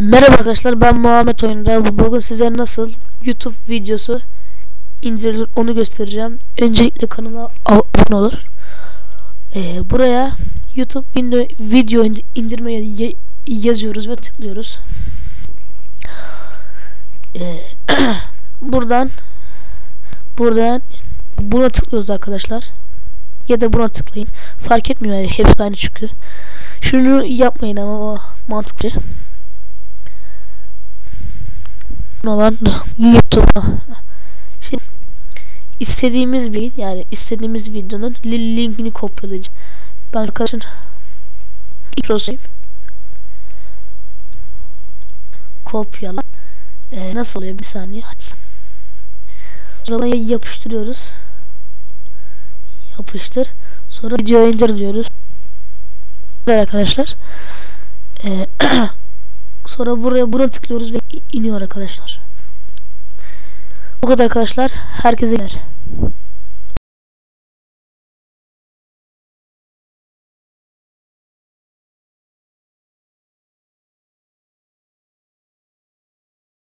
Merhaba arkadaşlar ben Muhammed Oyunda bu bugün size nasıl YouTube videosu indirilir onu göstereceğim. Öncelikle kanala abone olur. Ee, buraya YouTube video indirmeye yazıyoruz ve tıklıyoruz. Ee, buradan buradan buna tıklıyoruz arkadaşlar. Ya da buna tıklayın. Fark etmiyor yani hepsi aynı çıkıyor. Şunu yapmayın ama o mantıklı olan YouTube'a şimdi istediğimiz bir yani istediğimiz videonun linkini kopyalayacağım. Ben arkadaşın ikrosuyum. Kopyala. Ee, nasıl oluyor bir saniye Sonra yapıştırıyoruz. Yapıştır. Sonra video indir diyoruz. Arkadaşlar. Ee, Sonra buraya buna tıklıyoruz ve iniyor arkadaşlar. Bu kadar arkadaşlar. Herkese yer.